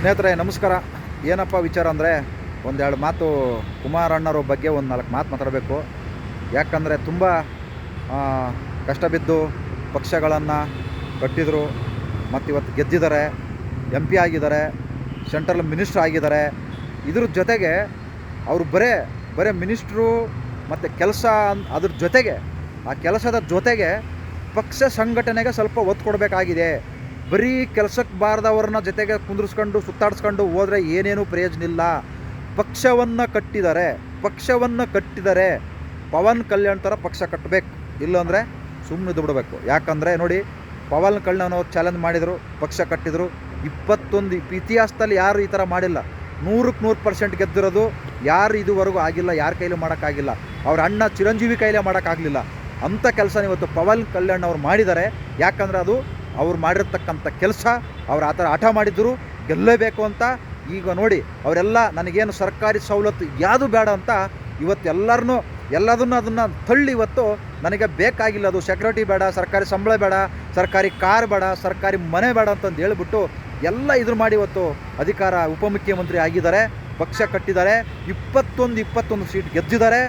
ಸ್ನೇಹಿತರೆ, ನಮಸ್ಕಾರ. ಏನಪ್ಪ ವಿಚಾರ ಅಂದರೆ, ಒಂದೆರಡು ಮಾತು ಕುಮಾರಣ್ಣವ್ರ ಬಗ್ಗೆ ಒಂದು ನಾಲ್ಕು ಮಾತು ಮಾತಾಡಬೇಕು. ಯಾಕಂದರೆ ತುಂಬ ಕಷ್ಟ ಬಿದ್ದು ಪಕ್ಷಗಳನ್ನು ಕಟ್ಟಿದರು. ಮತ್ತು ಇವತ್ತು ಗೆದ್ದಿದ್ದಾರೆ ಎಂ ಪಿ ಆಗಿದ್ದಾರೆ, ಸೆಂಟ್ರಲ್ ಮಿನಿಸ್ಟ್ರ್ ಆಗಿದ್ದಾರೆ. ಇದ್ರ ಜೊತೆಗೆ ಅವರು ಬರೇ ಬರೇ ಮಿನಿಸ್ಟ್ರು ಮತ್ತು ಕೆಲಸ ಅದ್ರ ಜೊತೆಗೆ, ಆ ಕೆಲಸದ ಜೊತೆಗೆ ಪಕ್ಷ ಸಂಘಟನೆಗೆ ಸ್ವಲ್ಪ ಒತ್ತು ಕೊಡಬೇಕಾಗಿದೆ. ಬರೀ ಕೆಲಸಕ್ಕೆ ಬಾರದವ್ರನ್ನ ಜೊತೆಗೆ ಕುಂದಿರ್ಸ್ಕೊಂಡು, ಸುತ್ತಾಡಿಸ್ಕೊಂಡು ಹೋದರೆ ಏನೇನೂ ಪ್ರಯೋಜನ ಇಲ್ಲ. ಪಕ್ಷವನ್ನು ಕಟ್ಟಿದ್ದಾರೆ ಪಕ್ಷವನ್ನು ಕಟ್ಟಿದರೆ ಪವನ್ ಕಲ್ಯಾಣ್ ಥರ ಪಕ್ಷ ಕಟ್ಟಬೇಕು. ಇಲ್ಲಾಂದರೆ ಸುಮ್ಮನೆ ಬಿಡಬೇಕು ಯಾಕಂದರೆ ನೋಡಿ, ಪವನ್ ಕಲ್ಯಾಣ್ ಅವ್ರು ಚಾಲೆಂಜ್ ಮಾಡಿದರು, ಪಕ್ಷ ಕಟ್ಟಿದರು. ಇಪ್ಪತ್ತೊಂದು ಇಪ್- ಇತಿಹಾಸದಲ್ಲಿ ಯಾರು ಈ ಥರ ಮಾಡಿಲ್ಲ. ನೂರಕ್ಕೆ ನೂರು ಪರ್ಸೆಂಟ್ ಗೆದ್ದಿರೋದು ಯಾರು ಇದುವರೆಗೂ ಆಗಿಲ್ಲ, ಯಾರ ಕೈಲೂ ಮಾಡೋಕ್ಕಾಗಿಲ್ಲ. ಅವ್ರ ಅಣ್ಣ ಚಿರಂಜೀವಿ ಕೈಲೇ ಮಾಡೋಕ್ಕಾಗಲಿಲ್ಲ. ಅಂಥ ಕೆಲಸ ಇವತ್ತು ಪವನ್ ಕಲ್ಯಾಣ್ ಅವ್ರು ಮಾಡಿದ್ದಾರೆ. ಯಾಕಂದರೆ ಅದು ಅವ್ರು ಮಾಡಿರ್ತಕ್ಕಂಥ ಕೆಲಸ ಅವ್ರು ಆ ಥರ ಹಠ ಮಾಡಿದ್ರು ಗೆಲ್ಲಬೇಕು ಅಂತ. ಈಗ ನೋಡಿ, ಅವರೆಲ್ಲ ನನಗೇನು ಸರ್ಕಾರಿ ಸವಲತ್ತು ಯಾವುದು ಬೇಡ ಅಂತ ಇವತ್ತು ಎಲ್ಲರನ್ನೂ, ಎಲ್ಲದನ್ನು ಅದನ್ನು ತಳ್ಳಿ ಇವತ್ತು ನನಗೆ ಬೇಕಾಗಿಲ್ಲ. ಅದು ಸೆಕ್ಯೂರಿಟಿ ಬೇಡ, ಸರ್ಕಾರಿ ಸಂಬಳ ಬೇಡ, ಸರ್ಕಾರಿ ಕಾರ್ ಬೇಡ, ಸರ್ಕಾರಿ ಮನೆ ಬೇಡ ಅಂತಂದು ಹೇಳ್ಬಿಟ್ಟು ಎಲ್ಲ ಇದ್ರ ಮಾಡಿ ಇವತ್ತು ಅಧಿಕಾರ ಉಪಮುಖ್ಯಮಂತ್ರಿ ಆಗಿದ್ದಾರೆ. ಪಕ್ಷ ಕಟ್ಟಿದ್ದಾರೆ. ಇಪ್ಪತ್ತೊಂದು ಇಪ್ಪತ್ತೊಂದು ಸೀಟ್ ಗೆದ್ದಿದ್ದಾರೆ.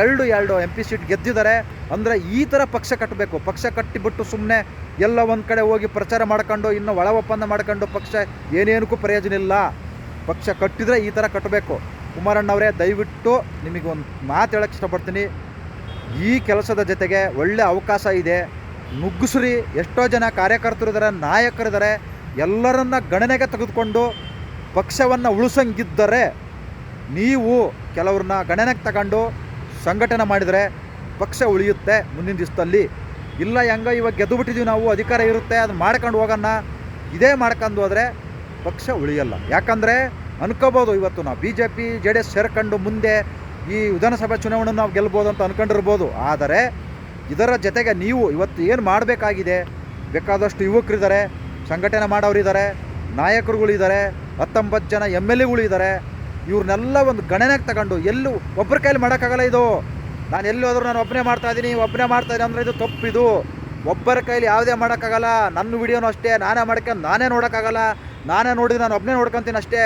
ಎರಡು ಎರಡು ಎಂ ಪಿ ಸೀಟ್ ಗೆದ್ದಿದ್ದಾರೆ. ಅಂದರೆ ಈ ಥರ ಪಕ್ಷ ಕಟ್ಟಬೇಕು. ಪಕ್ಷ ಕಟ್ಟಿಬಿಟ್ಟು ಸುಮ್ಮನೆ ಎಲ್ಲ ಒಂದು ಕಡೆ ಹೋಗಿ ಪ್ರಚಾರ ಮಾಡ್ಕೊಂಡು, ಇನ್ನು ಒಳ ಒಪ್ಪಂದ ಮಾಡ್ಕೊಂಡು ಪಕ್ಷ ಏನೇನಕ್ಕೂ ಪ್ರಯೋಜನ ಇಲ್ಲ. ಪಕ್ಷ ಕಟ್ಟಿದರೆ ಈ ಥರ ಕಟ್ಟಬೇಕು. ಕುಮಾರಣ್ಣವರೇ, ದಯವಿಟ್ಟು ನಿಮಗೆ ಒಂದು ಮಾತು ಹೇಳೋಕ್ಕೆ ಇಷ್ಟಪಡ್ತೀನಿ. ಈ ಕೆಲಸದ ಜೊತೆಗೆ ಒಳ್ಳೆ ಅವಕಾಶ ಇದೆ. ನುಗ್ಗಿಸ್ರಿ. ಎಷ್ಟೋ ಜನ ಕಾರ್ಯಕರ್ತರಿದ್ದಾರೆ, ನಾಯಕರಿದ್ದಾರೆ. ಎಲ್ಲರನ್ನ ಗಣನೆಗೆ ತೆಗೆದುಕೊಂಡು ಪಕ್ಷವನ್ನು ಉಳಿಸಂಗಿದ್ದರೆ ನೀವು ಕೆಲವ್ರನ್ನ ಗಣನೆಗೆ ತಗೊಂಡು ಸಂಘಟನೆ ಮಾಡಿದರೆ ಪಕ್ಷ ಉಳಿಯುತ್ತೆ ಮುಂದಿನ ದಿವಸದಲ್ಲಿ. ಇಲ್ಲ ಹೆಂಗ ಇವಾಗ ಗೆದ್ದು ಬಿಟ್ಟಿದ್ದೀವಿ ನಾವು, ಅಧಿಕಾರ ಇರುತ್ತೆ ಅದು ಮಾಡ್ಕೊಂಡು ಹೋಗೋಣ ಇದೇ ಮಾಡ್ಕೊಂಡು ಹೋದರೆ ಪಕ್ಷ ಉಳಿಯಲ್ಲ. ಯಾಕಂದರೆ ಅನ್ಕೋಬೋದು ಇವತ್ತು ನಾವು B J P J D S ಸೇರ್ಕೊಂಡು ಮುಂದೆ ಈ ವಿಧಾನಸಭಾ ಚುನಾವಣೆ ನಾವು ಗೆಲ್ಬೋದು ಅಂತ ಅಂದ್ಕೊಂಡಿರ್ಬೋದು ಆದರೆ ಇದರ ಜೊತೆಗೆ ನೀವು ಇವತ್ತು ಏನು ಮಾಡಬೇಕಾಗಿದೆ? ಬೇಕಾದಷ್ಟು ಯುವಕರಿದ್ದಾರೆ, ಸಂಘಟನೆ ಮಾಡೋರಿದ್ದಾರೆ ನಾಯಕರುಗಳಿದ್ದಾರೆ, ಹತ್ತೊಂಬತ್ತು ಜನ ಎಂ ಎಲ್ ಎಗಳಿದ್ದಾರೆ. ಇವ್ರನ್ನೆಲ್ಲ ಒಂದು ಗಣನೆಗೆ ತಗೊಂಡು ಎಲ್ಲೂ ಒಬ್ಬರ ಕೈಲಿ ಮಾಡೋಕ್ಕಾಗಲ್ಲ ಇದು. ನಾನು ಎಲ್ಲಿ ಹೋದರೂ ನಾನು ಒಬ್ಬನೇ ಮಾಡ್ತಾ ಇದ್ದೀನಿ ಒಬ್ಬನೇ ಮಾಡ್ತಾ ಇದ್ದೀನಿ ಅಂದರೆ ಇದು ತಪ್ಪಿದು. ಒಬ್ಬರ ಕೈಲಿ ಯಾವುದೇ ಮಾಡೋಕ್ಕಾಗಲ್ಲ. ನನ್ನ ವಿಡಿಯೋನೂ ಅಷ್ಟೇ, ನಾನೇ ಮಾಡ್ಕೊಂಡು ನಾನೇ ನೋಡೋಕ್ಕಾಗಲ್ಲ. ನಾನೇ ನೋಡಿದ್ರೆ ನಾನು ಒಬ್ಬನೇ ನೋಡ್ಕೊತೀನಿ ಅಷ್ಟೇ.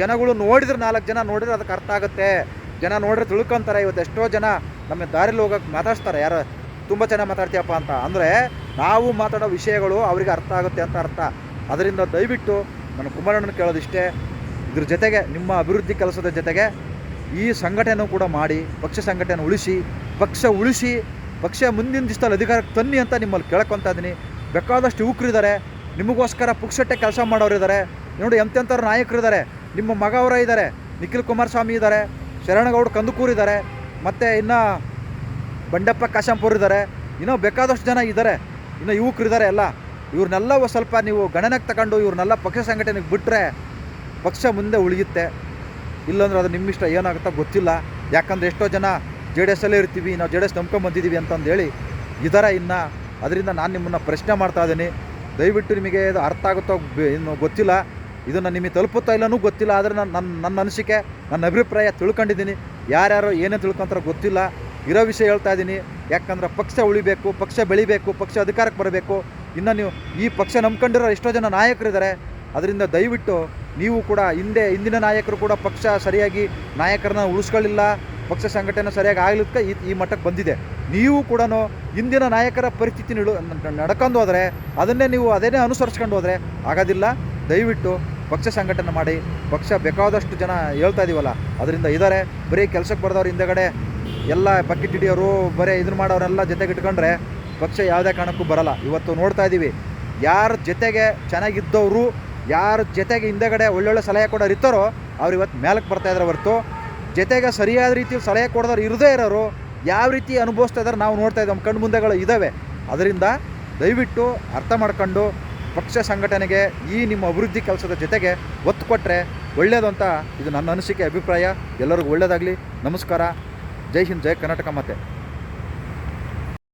ಜನಗಳು ನೋಡಿದ್ರೆ ನಾಲ್ಕು ಜನ ನೋಡಿದ್ರೆ ಅದಕ್ಕೆ ಅರ್ಥ ಆಗುತ್ತೆ. ಜನ ನೋಡಿದ್ರೆ ತಿಳ್ಕೊತಾರೆ, ಇವತ್ತು ಎಷ್ಟೋ ಜನ ನಮ್ಮ ದಾರಿಲಿ ಹೋಗೋಕ್ಕೆ ಮಾತಾಡ್ತಾರೆ ಯಾರು ತುಂಬ ಚೆನ್ನಾಗಿ ಮಾತಾಡ್ತೀಯಪ್ಪ ಅಂತ. ಅಂದರೆ ನಾವು ಮಾತಾಡೋ ವಿಷಯಗಳು ಅವರಿಗೆ ಅರ್ಥ ಆಗುತ್ತೆ ಅಂತ ಅರ್ಥ. ಅದರಿಂದ ದಯವಿಟ್ಟು ನಾನು ಕುಮಾರಣ್ಣನ ಕೇಳೋದಿಷ್ಟೇ ಇದ್ರ ಜೊತೆಗೆ ನಿಮ್ಮ ಅಭಿವೃದ್ಧಿ ಕೆಲಸದ ಜೊತೆಗೆ ಈ ಸಂಘಟನೆ ಕೂಡ ಮಾಡಿ, ಪಕ್ಷ ಸಂಘಟನೆ ಉಳಿಸಿ, ಪಕ್ಷ ಉಳಿಸಿ, ಪಕ್ಷ ಮುಂದಿನ ದಿವಸದಲ್ಲಿ ಅಧಿಕಾರಕ್ಕೆ ತನ್ನಿ ಅಂತ ನಿಮ್ಮಲ್ಲಿ ಕೇಳ್ಕೊತಾ ಇದ್ದೀನಿ. ಬೇಕಾದಷ್ಟು ಯುವಕರಿದ್ದಾರೆ, ನಿಮಗೋಸ್ಕರ ಪುಕ್ಷಟ್ಟೆ ಕೆಲಸ ಮಾಡೋರಿದ್ದಾರೆ ನೋಡಿ ಎಂತೆಂಥವ್ರು ನಾಯಕರಿದ್ದಾರೆ ನಿಮ್ಮ ಮಗ ಅವರ ಇದ್ದಾರೆ, ನಿಖಿಲ್ ಕುಮಾರಸ್ವಾಮಿ ಇದ್ದಾರೆ, ಶರಣಗೌಡ ಕಂದುಕೂರ್ ಇದ್ದಾರೆ, ಮತ್ತು ಇನ್ನು ಬಂಡಪ್ಪ ಕಾಶಂಪುರ್ ಇದ್ದಾರೆ. ಇನ್ನೂ ಬೇಕಾದಷ್ಟು ಜನ ಇದ್ದಾರೆ. ಇನ್ನು ಯುವಕರಿದ್ದಾರೆ ಎಲ್ಲ. ಇವ್ರನ್ನೆಲ್ಲ ಸ್ವಲ್ಪ ನೀವು ಗಣನೆಗೆ ತಗೊಂಡು ಇವ್ರನ್ನೆಲ್ಲ ಪಕ್ಷ ಸಂಘಟನೆಗೆ ಬಿಟ್ಟರೆ ಪಕ್ಷ ಮುಂದೆ ಉಳಿಯುತ್ತೆ. ಇಲ್ಲಾಂದ್ರೆ ಅದು ನಿಮ್ಮಿಷ್ಟ ಏನಾಗುತ್ತೋ ಗೊತ್ತಿಲ್ಲ. ಯಾಕಂದರೆ ಎಷ್ಟೋ ಜನ ಜೆ ಡಿ ಎಸ್ಸಲ್ಲೇ ಇರ್ತೀವಿ, ನಾವು ಜೆ ಡಿ ಎಸ್ ನಂಬ್ಕೊಂಬಂದಿದ್ದೀವಿ ಅಂತಂದೇಳಿ ಇದರ ಇನ್ನು ಅದರಿಂದ ನಾನು ನಿಮ್ಮನ್ನು ಪ್ರಶ್ನೆ ಮಾಡ್ತಾ ಇದ್ದೀನಿ. ದಯವಿಟ್ಟು ನಿಮಗೆ ಇದು ಅರ್ಥ ಆಗುತ್ತೋ ಇನ್ನು ಗೊತ್ತಿಲ್ಲ. ಇದನ್ನು ನಿಮಗೆ ತಲುಪುತ್ತಾ ಇಲ್ಲನೂ ಗೊತ್ತಿಲ್ಲ. ಆದರೆ ನಾನು ನನ್ನ ನನ್ನ ಅನಿಸಿಕೆ, ನನ್ನ ಅಭಿಪ್ರಾಯ ತಿಳ್ಕೊಂಡಿದ್ದೀನಿ. ಯಾರ್ಯಾರು ಏನೇ ತಿಳ್ಕೊಂತಾರೋ ಗೊತ್ತಿಲ್ಲ. ಇರೋ ವಿಷಯ ಹೇಳ್ತಾ ಇದ್ದೀನಿ. ಯಾಕಂದ್ರೆ ಪಕ್ಷ ಉಳಿಬೇಕು, ಪಕ್ಷ ಬೆಳಿಬೇಕು, ಪಕ್ಷ ಅಧಿಕಾರಕ್ಕೆ ಬರಬೇಕು. ಇನ್ನು ನೀವು ಈ ಪಕ್ಷ ನಂಬ್ಕೊಂಡಿರೋ ಎಷ್ಟೋ ಜನ ನಾಯಕರಿದ್ದಾರೆ. ಅದರಿಂದ ದಯವಿಟ್ಟು ನೀವು ಕೂಡ ಹಿಂದೆ ಹಿಂದಿನ ನಾಯಕರು ಕೂಡ ಪಕ್ಷ ಸರಿಯಾಗಿ ನಾಯಕರನ್ನ ಉಳಿಸ್ಕೊಳ್ಳಿಲ್ಲ, ಪಕ್ಷ ಸಂಘಟನೆ ಸರಿಯಾಗಿ ಆಗ್ಲಿಕ್ಕೆ ಈ ಈ ಮಟ್ಟಕ್ಕೆ ಬಂದಿದೆ. ನೀವು ಕೂಡ ಹಿಂದಿನ ನಾಯಕರ ಪರಿಸ್ಥಿತಿ ನಿಡು, ನಡ್ಕೊಂಡು ಹೋದರೆ ಅದನ್ನೇ ನೀವು ಅದನ್ನೇ ಅನುಸರಿಸ್ಕೊಂಡು ಹೋದರೆ ಆಗೋದಿಲ್ಲ. ದಯವಿಟ್ಟು ಪಕ್ಷ ಸಂಘಟನೆ ಮಾಡಿ, ಪಕ್ಷ ಬೇಕಾದಷ್ಟು ಜನ ಹೇಳ್ತಾ ಇದೀವಲ್ಲ, ಅದರಿಂದ ಇದ್ದಾರೆ ಬರೀ ಕೆಲಸಕ್ಕೆ ಬರೆದವ್ರು ಹಿಂದೆಗಡೆ ಎಲ್ಲ ಬಕೆಟ್ ಹಿಡಿಯೋರು, ಬರೀ ಇದನ್ನ ಮಾಡೋರೆಲ್ಲ ಜೊತೆಗೆ ಇಟ್ಕೊಂಡ್ರೆ ಪಕ್ಷ ಯಾವುದೇ ಕಾರಣಕ್ಕೂ ಬರಲ್ಲ. ಇವತ್ತು ನೋಡ್ತಾ ಇದ್ದೀವಿ. ಯಾರ ಜೊತೆಗೆ ಚೆನ್ನಾಗಿದ್ದವರು, ಯಾರ ಜೊತೆಗೆ ಹಿಂದೆಗಡೆ ಒಳ್ಳೊಳ್ಳೆ ಸಲಹೆ ಕೊಡೋರು ಇರ್ತಾರೋ, ಅವ್ರು ಇವತ್ತು ಮೇಲಕ್ಕೆ ಬರ್ತಾ ಇದ್ದಾರೆ ಹೊರತು. ಜೊತೆಗೆ ಸರಿಯಾದ ರೀತಿಯಲ್ಲಿ ಸಲಹೆ ಕೊಡೋರು ಇರದೇ ಇರೋರು, ಯಾವ ರೀತಿ ಅನುಭವಿಸ್ತಾ ಇದ್ದಾರೆ ನಾವು ನೋಡ್ತಾ ಇದ್ದೀವಿ. ನಮ್ಮ ಕಣ್ಣು ಮುಂದೆಗಳು ಇದ್ದಾವೆ ಅದರಿಂದ ದಯವಿಟ್ಟು ಅರ್ಥ ಮಾಡ್ಕೊಂಡು ಪಕ್ಷ ಸಂಘಟನೆಗೆ ಈ ನಿಮ್ಮ ಅಭಿವೃದ್ಧಿ ಕೆಲಸದ ಜೊತೆಗೆ ಒತ್ತು ಕೊಟ್ಟರೆ ಒಳ್ಳೆಯದು ಅಂತ ಇದು ನನ್ನ ಅನಿಸಿಕೆ, ಅಭಿಪ್ರಾಯ. ಎಲ್ಲರಿಗೂ ಒಳ್ಳೆಯದಾಗಲಿ ನಮಸ್ಕಾರ. ಜೈ ಹಿಂದ್, ಜೈ ಕರ್ನಾಟಕ ಮತ್ತೆ